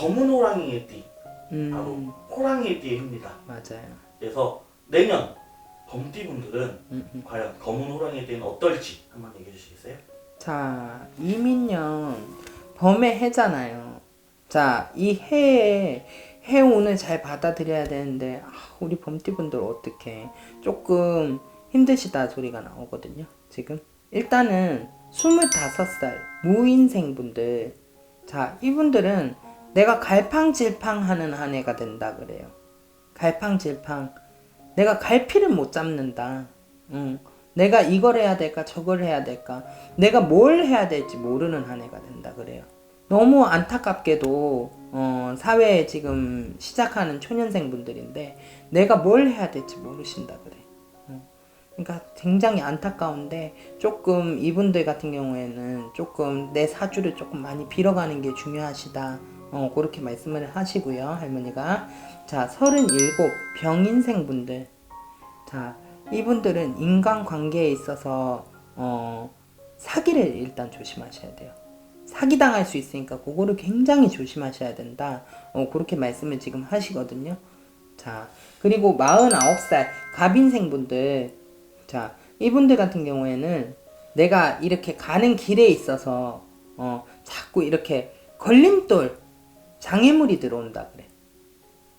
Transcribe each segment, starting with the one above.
검은 호랑이의 띠 바로 음, 호랑이의 띠의 해입니다. 맞아요. 그래서 내년 범띠 분들은 음, 음. 과연 검은 호랑이의 띠는 어떨지 한번 얘기해 주시겠어요? 자, 이민년 범의 해잖아요. 자, 이 해에 해운을 잘 받아들여야 되는데 아, 우리 범띠분들 어떻게 조금 힘드시다 소리가 나오거든요. 지금 일단은 25살 무인생 분들 자, 이분들은 내가 갈팡질팡하는 한 해가 된다 그래요. 갈팡질팡. 내가 갈피를 못 잡는다. 응. 내가 이걸 해야 될까 저걸 해야 될까 내가 뭘 해야 될지 모르는 한 해가 된다 그래요. 너무 안타깝게도 어, 사회에 지금 시작하는 초년생 분들인데 내가 뭘 해야 될지 모르신다 그래. 어. 그러니까 굉장히 안타까운데 조금 이분들 같은 경우에는 조금 내 사주를 조금 많이 빌어가는 게 중요하시다. 어, 그렇게 말씀을 하시고요, 할머니가. 자, 37 병인생분들. 자, 이분들은 인간관계에 있어서 어, 사기를 일단 조심하셔야 돼요. 사기 당할 수 있으니까 그거를 굉장히 조심하셔야 된다. 어, 그렇게 말씀을 지금 하시거든요. 자, 그리고 49살 갑인생분들. 자, 이분들 같은 경우에는 내가 이렇게 가는 길에 있어서 어, 자꾸 이렇게 걸림돌 장애물이 들어온다 그래.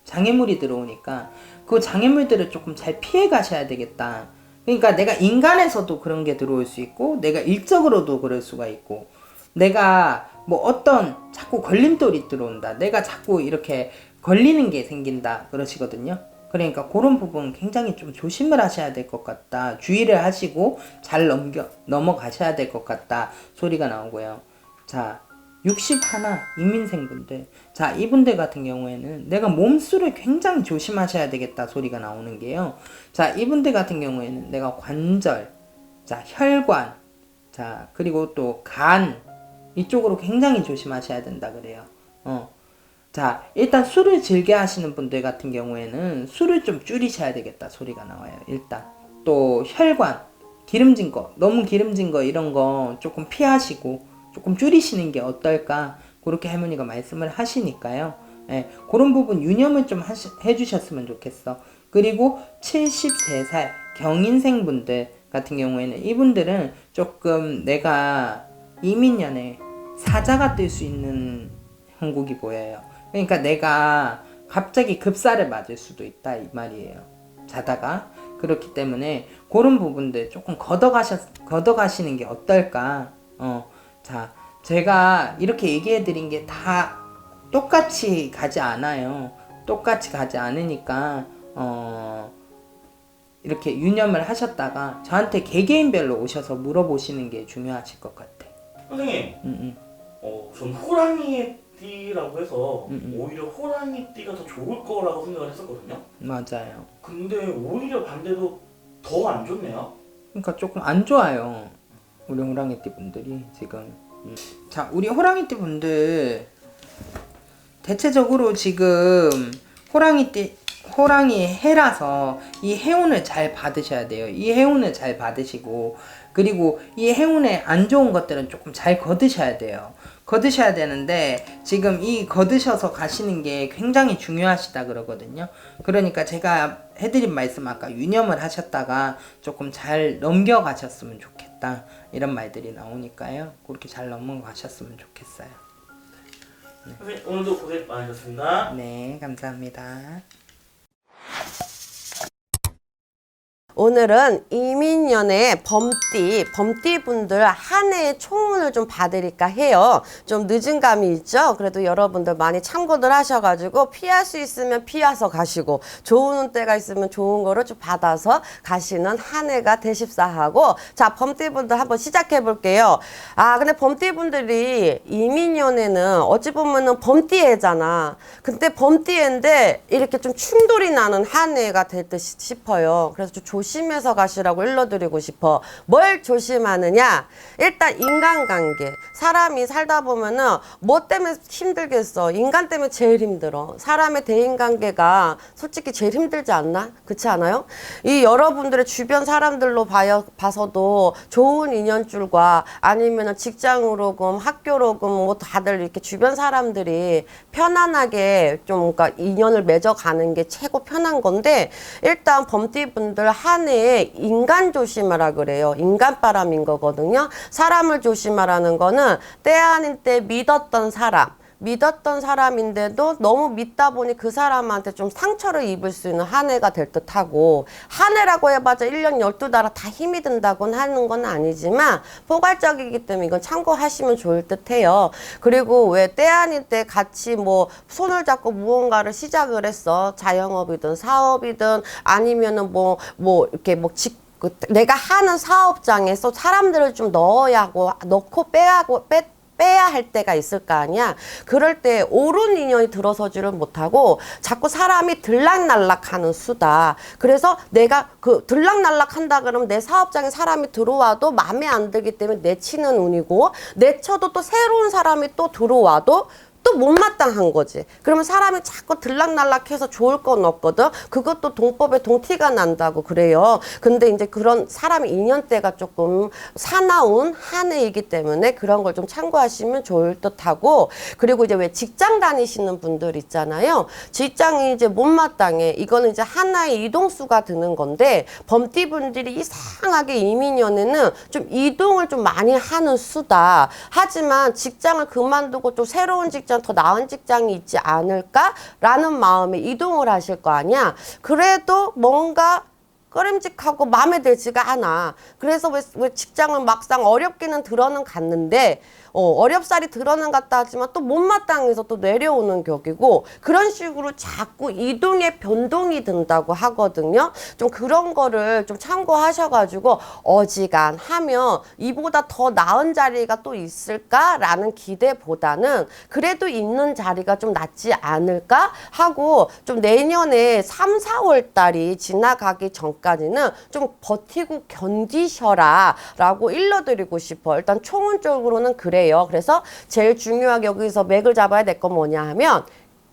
장애물이 들어오니까 그 장애물들을 조금 잘 피해 가셔야 되겠다. 그러니까 내가 인간에서도 그런 게 들어올 수 있고 내가 일적으로도 그럴 수가 있고 내가 뭐 어떤 자꾸 걸림돌이 들어온다. 내가 자꾸 이렇게 걸리는 게 생긴다. 그러시거든요. 그러니까 그런 부분 굉장히 좀 조심을 하셔야 될 것 같다. 주의를 하시고 잘 넘겨 넘어가셔야 될 것 같다. 소리가 나오고요. 자, 61 이민생분들. 자, 이분들 같은 경우에는 내가 몸수를 굉장히 조심하셔야 되겠다 소리가 나오는 게요. 자, 이분들 같은 경우에는 내가 관절, 자, 혈관, 자, 그리고 또 간, 이쪽으로 굉장히 조심하셔야 된다 그래요. 어. 자, 일단 술을 즐겨 하시는 분들 같은 경우에는 술을 좀 줄이셔야 되겠다 소리가 나와요. 일단. 또 혈관, 기름진 거, 너무 기름진 거 이런 거 조금 피하시고 조금 줄이시는 게 어떨까? 그렇게 할머니가 말씀을 하시니까요. 예, 그런 부분 유념을 좀 하시, 해주셨으면 좋겠어. 그리고 73살 경인생분들 같은 경우에는 이분들은 조금 내가 이민년에 사자가 뜰 수 있는 형국이 보여요. 그러니까 내가 갑자기 급사를 맞을 수도 있다 이 말이에요. 자다가 그렇기 때문에 그런 부분들 조금 걷어가셨 걷어가시는 게 어떨까? 어, 자 제가 이렇게 얘기해 드린 게 다 똑같이 가지 않아요. 똑같이 가지 않으니까 어. 이렇게 유념을 하셨다가 저한테 개개인별로 오셔서 물어보시는 게 중요하실 것 같아. 선생님, 음, 음. 어, 전 호랑이의 띠라고 해서 음, 음. 오히려 호랑이 띠가 더 좋을 거라고 생각을 했었거든요. 맞아요. 근데 오히려 반대로 더 안 좋네요. 그러니까 조금 안 좋아요. 우리 호랑이 띠 분들이 지금. 음. 자, 우리 호랑이띠 분들 대체적으로 지금 호랑이띠 호랑이 해라서 이 해운을 잘 받으셔야 돼요. 이 해운을 잘 받으시고 그리고 이 해운에 안 좋은 것들은 조금 잘 거두셔야 돼요. 거두셔야 되는데 지금 이 거두셔서 가시는 게 굉장히 중요하시다 그러거든요. 그러니까 제가 해드린 말씀 아까 유념을 하셨다가 조금 잘 넘겨가셨으면 좋겠 다 이런 말들이 나오니까요. 그렇게 잘 넘어가셨으면 좋겠어요. 선생님 오늘도 고생 많으셨습니다. 네, 감사합니다. 오늘은 이민년의 범띠, 범띠 분들 한 해의 총운을 좀 봐드릴까 해요. 좀 늦은 감이 있죠? 그래도 여러분들 많이 참고들 하셔가지고 피할 수 있으면 피해서 가시고 좋은 때가 있으면 좋은 거를 좀 받아서 가시는 한 해가 되십사 하고 자, 범띠 분들 한번 시작해 볼게요. 아, 근데 범띠 분들이 이민년에는 어찌 보면은 범띠해잖아. 근데 범띠해인데 이렇게 좀 충돌이 나는 한 해가 될 듯 싶어요. 그래서 좀 조 심해서 가시라고 일러드리고 싶어. 뭘 조심하느냐? 일단 인간관계. 사람이 살다 보면은 뭐 때문에 힘들겠어? 인간 때문에 제일 힘들어. 사람의 대인관계가 솔직히 제일 힘들지 않나? 그렇지 않아요? 이 여러분들의 주변 사람들로 봐요, 봐서도 좋은 인연줄과 아니면은 직장으로금 학교로금 뭐 다들 이렇게 주변 사람들이 편안하게 좀 그러니까 인연을 맺어가는 게 최고 편한 건데 일단 범띠분들 한 해에 인간 조심하라 그래요. 인간 바람인 거거든요. 사람을 조심하라는 거는 때 아닌 때 믿었던 사람 믿었던 사람인데도 너무 믿다 보니 그 사람한테 좀 상처를 입을 수 있는 한 해가 될 듯 하고 한 해라고 해봤자 1년 12달 다 힘이 든다고는 하는 건 아니지만 포괄적이기 때문에 이건 참고하시면 좋을 듯 해요. 그리고 왜 때 아닌 때 같이 뭐 손을 잡고 무언가를 시작을 했어. 자영업이든 사업이든 아니면은 뭐뭐 이렇게 뭐 직, 그 내가 하는 사업장에서 사람들을 좀 넣어야 하고 넣고 빼야 하고 빼 빼야 할 때가 있을 거 아니야. 그럴 때 옳은 인연이 들어서지를 못하고 자꾸 사람이 들락날락하는 수다. 그래서 내가 그 들락날락 한다 그러면 내 사업장에 사람이 들어와도 마음에 안 들기 때문에 내치는 운이고 내쳐도 또 새로운 사람이 또 들어와도 또 못마땅한 거지. 그러면 사람이 자꾸 들락날락해서 좋을 건 없거든. 그것도 동법에 동티가 난다고 그래요. 근데 이제 그런 사람 인연대가 조금 사나운 한 해이기 때문에 그런 걸 좀 참고하시면 좋을 듯하고 그리고 이제 왜 직장 다니시는 분들 있잖아요. 직장이 이제 못마땅해. 이거는 이제 하나의 이동수가 드는 건데 범띠분들이 이상하게 이민년에는 좀 이동을 좀 많이 하는 수다. 하지만 직장을 그만두고 또 새로운 직장 더 나은 직장이 있지 않을까라는 마음에 이동을 하실 거 아니야. 그래도 뭔가 꺼림직하고 마음에 들지가 않아. 그래서 왜, 왜 직장을 막상 어렵기는 들어는 갔는데 어, 어렵사리 들어는 갔다 하지만 또 못마땅해서 또 내려오는 격이고 그런 식으로 자꾸 이동의 변동이 든다고 하거든요. 좀 그런 거를 좀 참고하셔가지고 어지간하면 이보다 더 나은 자리가 또 있을까라는 기대보다는 그래도 있는 자리가 좀 낫지 않을까 하고 좀 내년에 3, 4월 달이 지나가기 전 까지는 좀 버티고 견디셔라 라고 일러드리고 싶어. 일단 총론적으로는 그래요. 그래서 제일 중요하게 여기서 맥을 잡아야 될 건 뭐냐 하면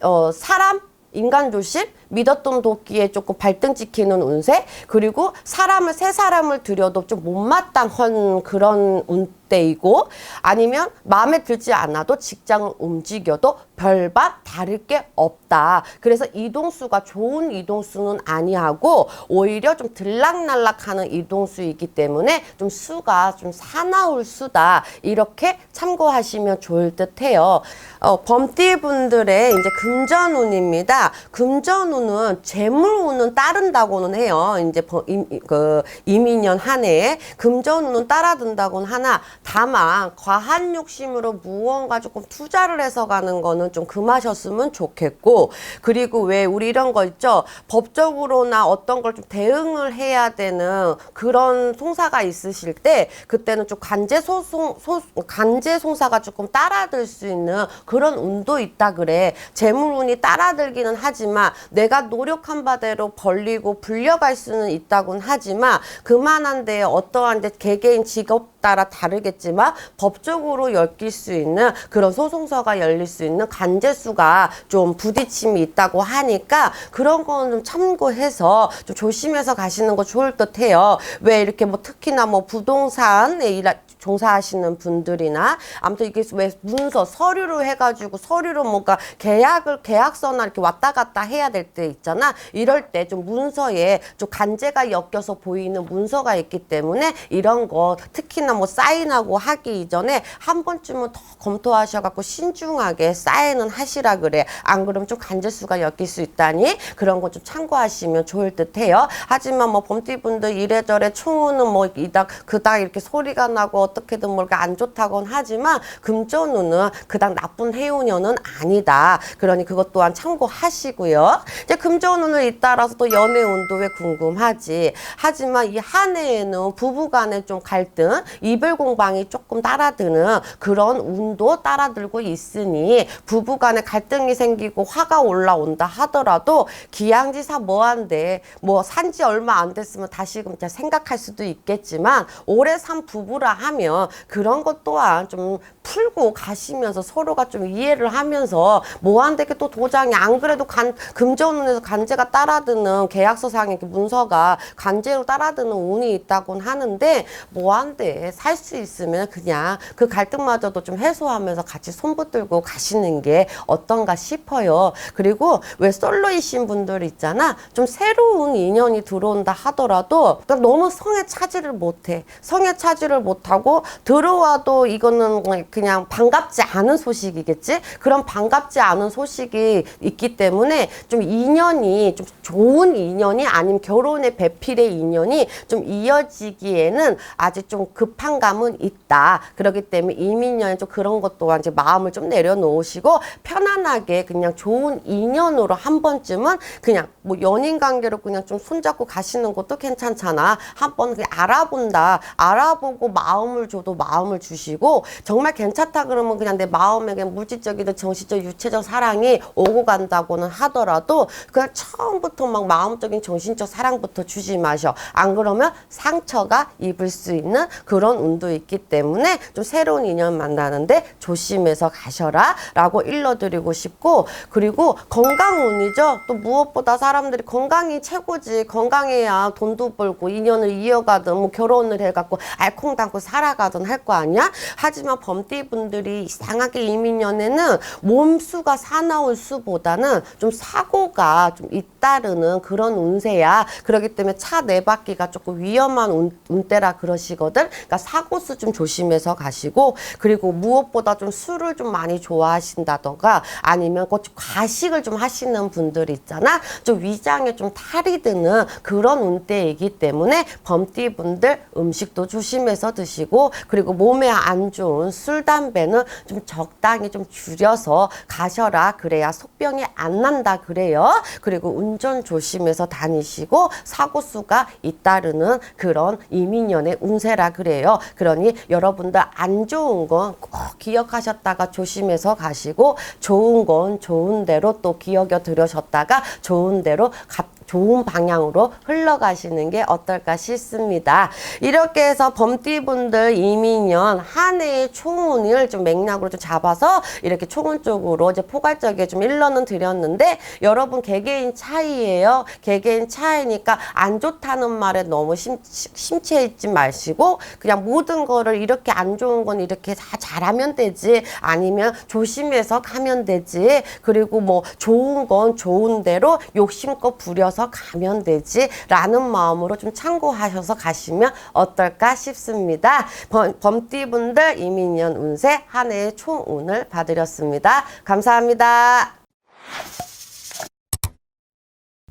어, 사람 인간 조심, 믿었던 도끼에 조금 발등 찍히는 운세, 그리고 사람을 세 사람을 들여도 좀 못마땅한 그런 운 때이고, 아니면 마음에 들지 않아도 직장을 움직여도 별반 다를 게 없다. 그래서 이동수가 좋은 이동수는 아니하고 오히려 좀 들락날락하는 이동수이기 때문에 좀 수가 좀 사나울 수다. 이렇게 참고하시면 좋을 듯해요. 어, 범띠 분들의 이제 금전운입니다. 금전운은 재물운은 따른다고는 해요. 이제 버- 임- 그 이민년 한 해에 금전운은 따라든다고는 하나 다만 과한 욕심으로 무언가 조금 투자를 해서 가는 거는 좀 금하셨으면 좋겠고 그리고 왜 우리 이런 거 있죠? 법적으로나 어떤 걸 좀 대응을 해야 되는 그런 송사가 있으실 때 그때는 좀 간제 소송 소 간제 송사가 조금 따라들 수 있는 그런 운도 있다 그래. 재물운이 따라들기는 하지만 내가 노력한 바대로 벌리고 불려갈 수는 있다곤 하지만 그만한 데 어떠한 데 개개인 직업 따라 다르겠지만 법적으로 엮일 수 있는 그런 소송서가 열릴 수 있는 간제수가 좀 부딪힘이 있다고 하니까 그런 거는 좀 참고해서 좀 조심해서 가시는 거 좋을 듯해요. 왜 이렇게 뭐 특히나 뭐 부동산에 일하 종사하시는 분들이나 아무튼 이게 왜 문서 서류로 해가지고 서류로 뭔가 계약을 계약서나 이렇게 왔다 갔다 해야 될 때 있잖아 이럴 때 좀 문서에 좀 간제가 엮여서 보이는 문서가 있기 때문에 이런 거 특히나 뭐 사인하고 하기 이전에 한 번쯤은 더 검토하셔갖고 신중하게 사인은 하시라 그래 안 그러면 좀 간제수가 엮일 수 있다니 그런 거 좀 참고하시면 좋을 듯해요 하지만 뭐 범띠분들 이래저래 총우는 뭐 이닥 그닥 이렇게 소리가 나고 어떻게든 뭔가 안 좋다곤 하지만 금전운은 그닥 나쁜 해운년은 아니다. 그러니 그것 또한 참고하시고요. 이제 금전운을 잇따라서 또 연애운도 왜 궁금하지. 하지만 이 한 해에는 부부간의 좀 갈등 이별 공방이 조금 따라드는 그런 운도 따라들고 있으니 부부간에 갈등이 생기고 화가 올라온다 하더라도 기양지사 뭐한데 뭐 산지 얼마 안 됐으면 다시금 생각할 수도 있겠지만 오래 산 부부라 하면 그런 것 또한 좀 풀고 가시면서 서로가 좀 이해를 하면서 뭐한데 또 도장이 안 그래도 간 금전운에서 간제가 따라드는 계약서상의 이렇게 문서가 간제로 따라드는 운이 있다곤 하는데 뭐한데 살수 있으면 그냥 그 갈등마저도 좀 해소하면서 같이 손 붙들고 가시는 게 어떤가 싶어요. 그리고 왜 솔로이신 분들 있잖아. 좀 새로운 인연이 들어온다 하더라도 그러니까 너무 성에 차지를 못해. 성에 차지를 못하고 들어와도 이거는 그냥 반갑지 않은 소식이겠지? 그런 반갑지 않은 소식이 있기 때문에 좀 인연이 좀 좋은 인연이 아니면 결혼의 배필의 인연이 좀 이어지기에는 아직 좀 급한 감은 있다. 그렇기 때문에 이민년에 좀 그런 것 또한 이제 마음을 좀 내려놓으시고 편안하게 그냥 좋은 인연으로 한 번쯤은 그냥 뭐 연인 관계로 그냥 좀 손잡고 가시는 것도 괜찮잖아. 한 번 그냥 알아본다. 알아보고 마음을 줘도 마음을 주시고 정말 괜찮 다 그러면 그냥 내 마음에 그냥 물질적이든 정신적, 유체적 사랑이 오고 간다고는 하더라도 그냥 처음부터 막 마음적인 정신적 사랑부터 주지 마셔. 안 그러면 상처가 입을 수 있는 그런 운도 있기 때문에 좀 새로운 인연 만나는데 조심해서 가셔라 라고 일러드리고 싶고 그리고 건강운이죠. 또 무엇보다 사람들이 건강이 최고지. 건강해야 돈도 벌고 인연을 이어가든 뭐 결혼을 해갖고 알콩달콩 살아가든 할 거 아니야? 하지만 범 띠분들이 이상하게 이민년에는 몸수가 사나울 수보다는 좀 사고가 좀 잇따르는 그런 운세야. 그렇기 때문에 차 네 바퀴가 조금 위험한 운, 운때라 그러시거든. 그러니까 사고수 좀 조심해서 가시고 그리고 무엇보다 좀 술을 좀 많이 좋아하신다던가 아니면 그 과식을 좀 하시는 분들 있잖아. 좀 위장에 좀 탈이 드는 그런 운때이기 때문에 범띠 분들 음식도 조심해서 드시고 그리고 몸에 안 좋은 술 담배는 좀 적당히 좀 줄여서 가셔라 그래야 속병이 안 난다 그래요. 그리고 운전 조심해서 다니시고 사고 수가 잇따르는 그런 이민년의 운세라 그래요. 그러니 여러분들 안 좋은 건 꼭 기억하셨다가 조심해서 가시고 좋은 건 좋은 대로 또 기억여 들으셨다가 좋은 대로 가, 좋은 방향으로 흘러가시는 게 어떨까 싶습니다. 이렇게 해서 범띠분들 이민년 한 해의 총운을 좀 맥락으로 좀 잡아서 이렇게 총운 쪽으로 이제 포괄적에 좀 일러는 드렸는데 여러분 개개인 차이예요. 개개인 차이니까 안 좋다는 말에 너무 심, 심취해 있지 마시고 그냥 모든 거를 이렇게 안 좋은 건 이렇게 다 잘하면 되지 아니면 조심해서 가면 되지 그리고 뭐 좋은 건 좋은 대로 욕심껏 부려서 가면 되지 라는 마음으로 좀 참고하셔서 가시면 어떨까 싶습니다. 범, 범띠분들 이민년 운세 한 해의 총운을 봐드렸습니다. 감사합니다.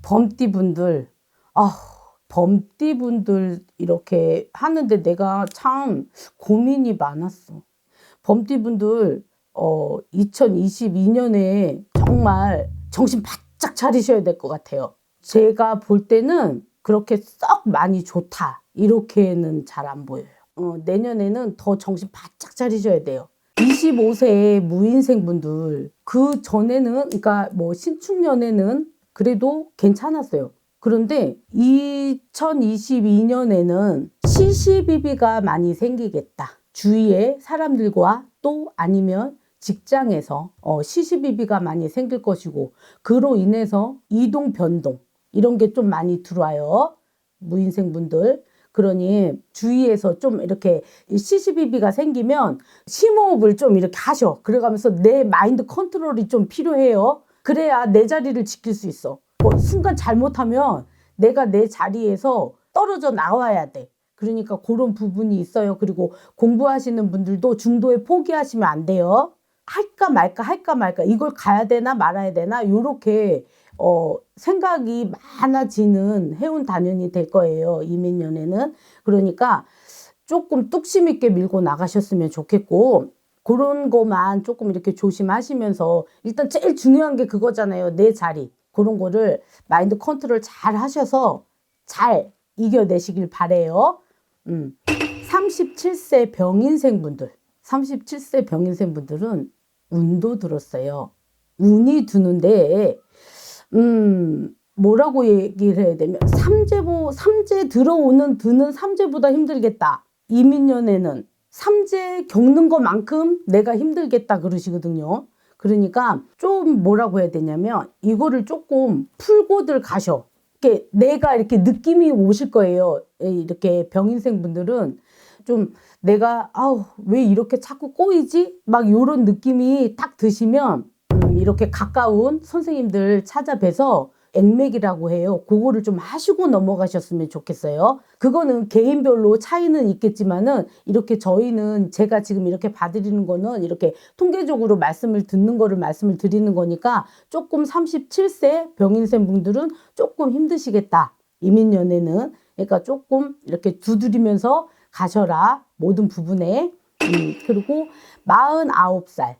범띠분들, 아, 범띠분들 이렇게 하는데 내가 참 고민이 많았어. 범띠분들, 어, 2022년에 정말 정신 바짝 차리셔야 될 것 같아요. 제가 볼 때는 그렇게 썩 많이 좋다. 이렇게는 잘 안 보여요. 어, 내년에는 더 정신 바짝 차리셔야 돼요. 25세의 무인생 분들, 그 전에는, 그러니까 뭐 신축년에는 그래도 괜찮았어요. 그런데 2022년에는 시시비비가 많이 생기겠다. 주위에 사람들과 또 아니면 직장에서 어, 시시비비가 많이 생길 것이고 그로 인해서 이동 변동 이런 게 좀 많이 들어와요. 무인생 분들. 그러니 주위에서 좀 이렇게 시시비비가 생기면 심호흡을 좀 이렇게 하셔. 그래가면서 내 마인드 컨트롤이 좀 필요해요. 그래야 내 자리를 지킬 수 있어. 뭐 순간 잘못하면 내가 내 자리에서 떨어져 나와야 돼. 그러니까 그런 부분이 있어요. 그리고 공부하시는 분들도 중도에 포기하시면 안 돼요. 할까 말까 할까 말까 이걸 가야 되나 말아야 되나 요렇게 어 생각이 많아지는 해운 단연이 될 거예요. 이민년에는. 그러니까 조금 뚝심 있게 밀고 나가셨으면 좋겠고 그런 거만 조금 이렇게 조심하시면서 일단 제일 중요한 게 그거잖아요. 내 자리. 그런 거를 마인드 컨트롤 잘 하셔서 잘 이겨내시길 바래요. 음. 37세 병인생 분들, 37세 병인생 분들은 운도 들었어요. 운이 드는데, 음, 뭐라고 얘기를 해야 되면, 삼재보, 삼재 들어오는, 드는 삼재보다 힘들겠다. 이민년에는 삼재 겪는 것만큼 내가 힘들겠다 그러시거든요. 그러니까 좀 뭐라고 해야 되냐면, 이거를 조금 풀고들 가셔. 이렇게 내가 이렇게 느낌이 오실 거예요. 이렇게 병인생 분들은 좀 내가 아우 왜 이렇게 자꾸 꼬이지? 막 요런 느낌이 딱 드시면 음, 이렇게 가까운 선생님들 찾아뵈서 액맥이라고 해요. 그거를 좀 하시고 넘어가셨으면 좋겠어요. 그거는 개인별로 차이는 있겠지만은 이렇게 저희는 제가 지금 이렇게 봐드리는 거는 이렇게 통계적으로 말씀을 듣는 거를 말씀을 드리는 거니까 조금 37세 병인생 분들은 조금 힘드시겠다. 이민연애는. 그러니까 조금 이렇게 두드리면서 가셔라. 모든 부분에. 음, 그리고 49살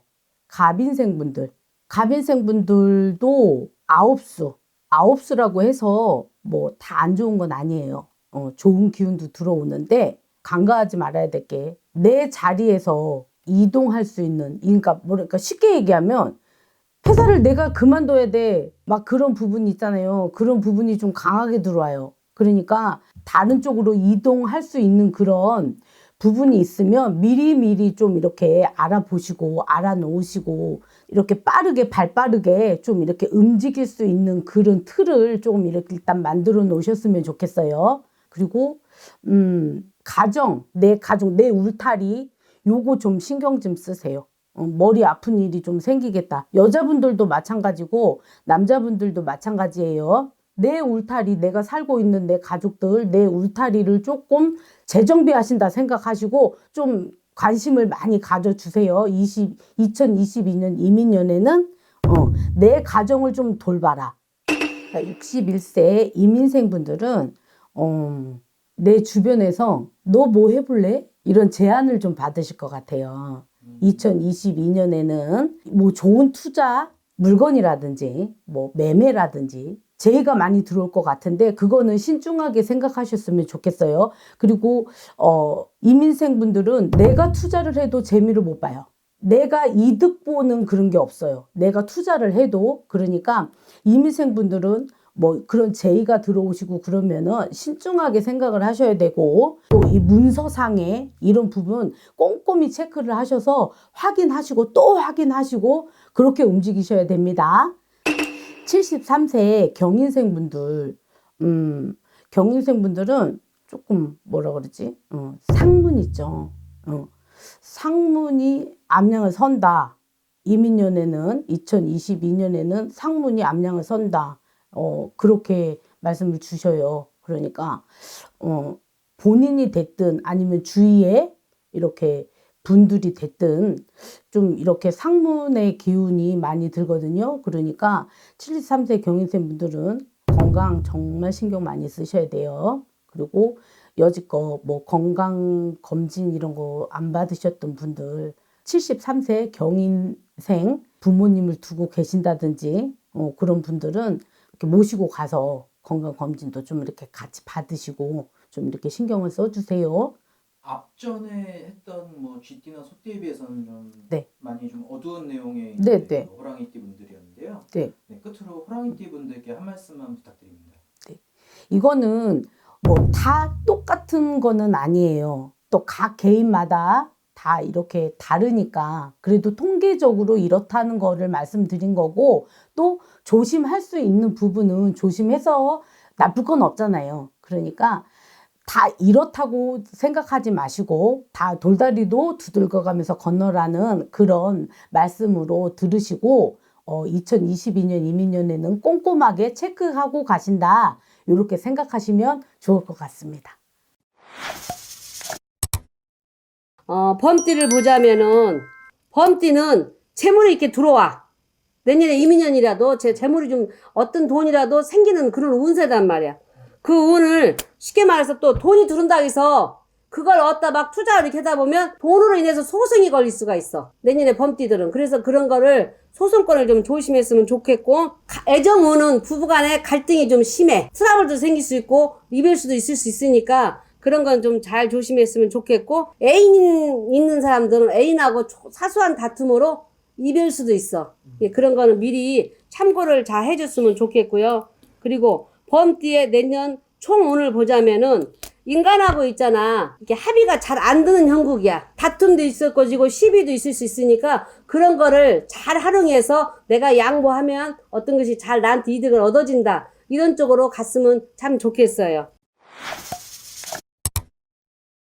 갑인생 분들. 갑인생 분들도 아홉 수, 아홉 수라고 해서 뭐 다 안 좋은 건 아니에요. 어, 좋은 기운도 들어오는데 간과하지 말아야 될 게 내 자리에서 이동할 수 있는, 그러니까 뭐랄까 쉽게 얘기하면 회사를 내가 그만둬야 돼. 막 그런 부분이 있잖아요. 그런 부분이 좀 강하게 들어와요. 그러니까 다른 쪽으로 이동할 수 있는 그런 부분이 있으면 미리미리 좀 이렇게 알아보시고 알아놓으시고 이렇게 빠르게 발 빠르게 좀 이렇게 움직일 수 있는 그런 틀을 조금 이렇게 일단 만들어 놓으셨으면 좋겠어요. 그리고 음 가정 내 가족 내 울타리 요거 좀 신경 좀 쓰세요. 어, 머리 아픈 일이 좀 생기겠다. 여자분들도 마찬가지고 남자분들도 마찬가지예요. 내 울타리, 내가 살고 있는 내 가족들, 내 울타리를 조금 재정비하신다 생각하시고 좀 관심을 많이 가져주세요. 20, 2022년 이민년에는 어, 내 가정을 좀 돌봐라. 61세 이민생분들은 어, 내 주변에서 너 뭐 해볼래? 이런 제안을 좀 받으실 것 같아요. 2022년에는 뭐 좋은 투자 물건이라든지 뭐 매매라든지 제의가 많이 들어올 것 같은데 그거는 신중하게 생각하셨으면 좋겠어요. 그리고 어 이민생 분들은 내가 투자를 해도 재미를 못 봐요. 내가 이득 보는 그런 게 없어요. 내가 투자를 해도 그러니까 이민생 분들은 뭐 그런 제의가 들어오시고 그러면은 신중하게 생각을 하셔야 되고 또 이 문서상에 이런 부분 꼼꼼히 체크를 하셔서 확인하시고 또 확인하시고 그렇게 움직이셔야 됩니다. 73세 경인생 분들, 음, 경인생 분들은 조금 뭐라 그러지? 어, 상문 있죠. 어, 상문이 암양을 선다. 이민년에는 2022년에는 상문이 암양을 선다. 어, 그렇게 말씀을 주셔요. 그러니까 어, 본인이 됐든 아니면 주위에 이렇게 분들이 됐든 좀 이렇게 상문의 기운이 많이 들거든요. 그러니까 73세 경인생 분들은 건강 정말 신경 많이 쓰셔야 돼요. 그리고 여지껏 뭐 건강 검진 이런 거 안 받으셨던 분들 73세 경인생 부모님을 두고 계신다든지 어, 그런 분들은 이렇게 모시고 가서 건강 검진도 좀 이렇게 같이 받으시고 좀 이렇게 신경을 써주세요. 앞전에 했던 뭐 쥐띠나 소띠에 비해서는 좀 네. 많이 좀 어두운 내용의 네, 이제 네. 그 호랑이띠 분들이었는데요. 네. 끝으로 호랑이띠 분들께 한 말씀만 부탁드립니다. 이거는 뭐 다 똑같은 거는 아니에요. 또 각 개인마다 다 이렇게 다르니까 그래도 통계적으로 이렇다는 거를 말씀드린 거고 또 조심할 수 있는 부분은 조심해서 나쁠 건 없잖아요. 그러니까 다 이렇다고 생각하지 마시고 다 돌다리도 두들겨 가면서 건너라는 그런 말씀으로 들으시고 어, 2022년 이민년에는 꼼꼼하게 체크하고 가신다. 이렇게 생각하시면 좋을 것 같습니다. 어, 범띠를 보자면은 범띠는 재물이 이렇게 들어와. 내년에 이민년이라도 제 재물이 좀 어떤 돈이라도 생기는 그런 운세단 말이야. 그 운을 쉽게 말해서 또 돈이 들어온다 해서 그걸 얻다 막 투자를 이렇게 하다 보면 돈으로 인해서 소송이 걸릴 수가 있어. 내년에 범띠들은. 그래서 그런 거를 소송권을 좀 조심했으면 좋겠고 가- 애정 운은 부부간에 갈등이 좀 심해. 트러블도 생길 수 있고 이별 수도 있을 수 있으니까 그런 건 좀 잘 조심했으면 좋겠고 애인 있는 사람들은 애인하고 초- 사소한 다툼으로 이별 수도 있어. 예, 그런 거는 미리 참고를 잘 해줬으면 좋겠고요. 그리고 범띠의 내년 총 운을 보자면은 인간하고 있잖아. 이렇게 합의가 잘 안 드는 형국이야. 다툼도 있을 것이고 시비도 있을 수 있으니까 그런 거를 잘 활용해서 내가 양보하면 어떤 것이 잘 나한테 이득을 얻어진다. 이런 쪽으로 갔으면 참 좋겠어요.